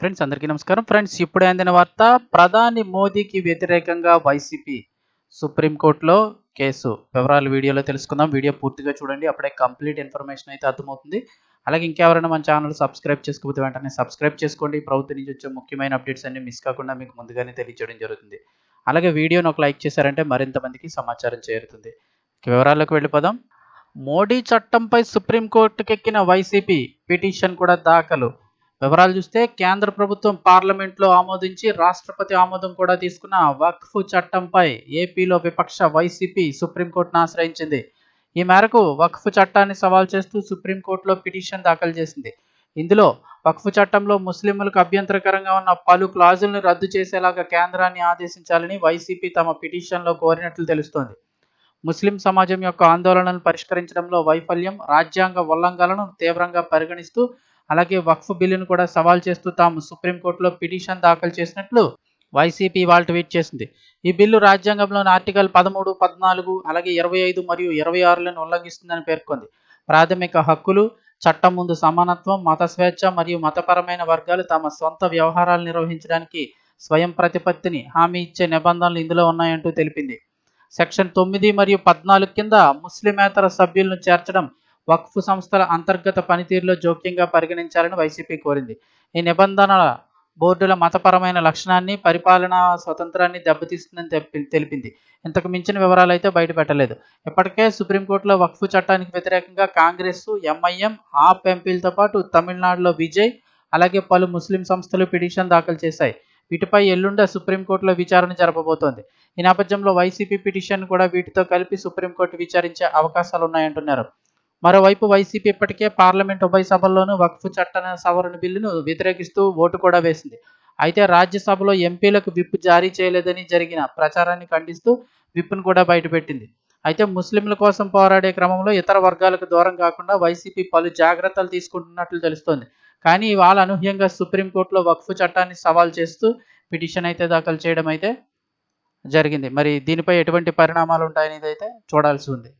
Friends అందరికీ నమస్కారం. Friends ఇప్పుడే అందిన వార్త ప్రధాని మోదీకి వ్యతిరేకంగా వైసీపీ సుప్రీంకోర్టులో కేసు. వివరాలు వీడియోలో తెలుసుకుందాం. వీడియో పూర్తిగా చూడండి. అప్పుడే కంప్లీట్ ఇన్ఫర్మేషన్ అయితే అర్థమవుతుంది. అలాగే ఇంకెవరైనా మన ఛానల్ సబ్స్క్రైబ్ చేసుకోకపోతే వెంటనే సబ్స్క్రైబ్ చేసుకోండి. ప్రభుత్వం నుంచి వచ్చే ముఖ్యమైన అప్డేట్స్ అన్ని మిస్ కాకుండా మీకు ముందుగానే తెలియజేయడం జరుగుతుంది. అలాగే వీడియోను ఒక లైక్ చేశారంటే మరింత మందికి సమాచారం చేరుతుంది. వివరాల్లోకి వెళ్ళిపోదాం. మోడీ చట్టంపై సుప్రీంకోర్టుకెక్కిన వైసీపీ పిటిషన్ కూడా దాఖలు. వివరాలు చూస్తే కేంద్ర ప్రభుత్వం పార్లమెంట్లో ఆమోదించి రాష్ట్రపతి ఆమోదం కూడా తీసుకున్న వక్ఫ్ చట్టంపై ఏపీలో విపక్ష వైసీపీ సుప్రీంకోర్టును ఆశ్రయించింది. ఈ మేరకు వక్ఫ్ చట్టాన్ని సవాల్ చేస్తూ సుప్రీంకోర్టులో పిటిషన్ దాఖలు చేసింది. ఇందులో వక్ఫ్ చట్టంలో ముస్లింలకు అభ్యంతరకరంగా ఉన్న పలు క్లాజులను రద్దు చేసేలాగా కేంద్రాన్ని ఆదేశించాలని వైసీపీ తమ పిటిషన్లో కోరినట్లు తెలుస్తోంది. ముస్లిం సమాజం యొక్క ఆందోళనలను పరిష్కరించడంలో వైఫల్యం రాజ్యాంగ ఉల్లంఘనలను తీవ్రంగా పరిగణిస్తూ అలాగే వక్ఫ్ బిల్లును కూడా సవాల్ చేస్తూ తాము సుప్రీంకోర్టులో పిటిషన్ దాఖలు చేసినట్లు వైసీపీ వాళ్ళు ట్వీట్ చేసింది. ఈ బిల్లు రాజ్యాంగంలోని ఆర్టికల్ పదమూడు పద్నాలుగు అలాగే ఇరవై ఐదు మరియు ఇరవై ఆరులను ఉల్లంఘిస్తుందని పేర్కొంది. ప్రాథమిక హక్కులు చట్టం ముందు సమానత్వం మత స్వేచ్ఛ మరియు మతపరమైన వర్గాలు తమ సొంత వ్యవహారాలు నిర్వహించడానికి స్వయం ప్రతిపత్తిని హామీ ఇచ్చే నిబంధనలు ఇందులో ఉన్నాయంటూ తెలిపింది. సెక్షన్ తొమ్మిది మరియు పద్నాలుగు కింద ముస్లిమేతర సభ్యులను చేర్చడం వక్ఫ్ సంస్థల అంతర్గత పనితీరులో జోక్యంగా పరిగణించాలని వైసీపీ కోరింది. ఈ నిబంధనల బోర్డుల మతపరమైన లక్షణాన్ని పరిపాలనా స్వతంత్రాన్ని దెబ్బతీస్తుందని తెప్పి- తెలిపింది. ఇంతకు మించిన వివరాలు అయితే బయటపెట్టలేదు. ఇప్పటికే సుప్రీంకోర్టులో వక్ఫ్ చట్టానికి వ్యతిరేకంగా కాంగ్రెస్ ఎంఐఎం ఆప్ ఎంపీలతో పాటు తమిళనాడులో విజయ్ అలాగే పలు ముస్లిం సంస్థలు పిటిషన్ దాఖలు చేశాయి. వీటిపై ఎల్లుండ సుప్రీంకోర్టులో విచారణ జరపబోతోంది. ఈ నేపథ్యంలో వైసీపీ పిటిషన్ కూడా వీటితో కలిపి సుప్రీంకోర్టు విచారించే అవకాశాలు ఉన్నాయంటున్నారు మరోవైపు వైసీపీ ఇప్పటికే పార్లమెంట్ ఉభయ సభల్లోనూ వక్ఫ్ చట్ట సవరణ బిల్లును వ్యతిరేకిస్తూ ఓటు కూడా వేసింది. అయితే రాజ్యసభలో ఎంపీలకు విప్ జారీ చేయలేదని జరిగిన ప్రచారాన్ని ఖండిస్తూ విప్ను కూడా బయటపెట్టింది. అయితే ముస్లింల కోసం పోరాడే క్రమంలో ఇతర వర్గాలకు దూరం కాకుండా వైసీపీ పలు జాగ్రత్తలు తీసుకుంటున్నట్లు తెలుస్తోంది. కానీ ఇవాళ అనూహ్యంగా సుప్రీంకోర్టులో వక్ఫ్ చట్టాన్ని సవాల్ చేస్తూ పిటిషన్ అయితే దాఖలు చేయడం అయితే జరిగింది. మరి దీనిపై ఎటువంటి పరిణామాలు ఉంటాయనేది అయితే చూడాల్సి ఉంది.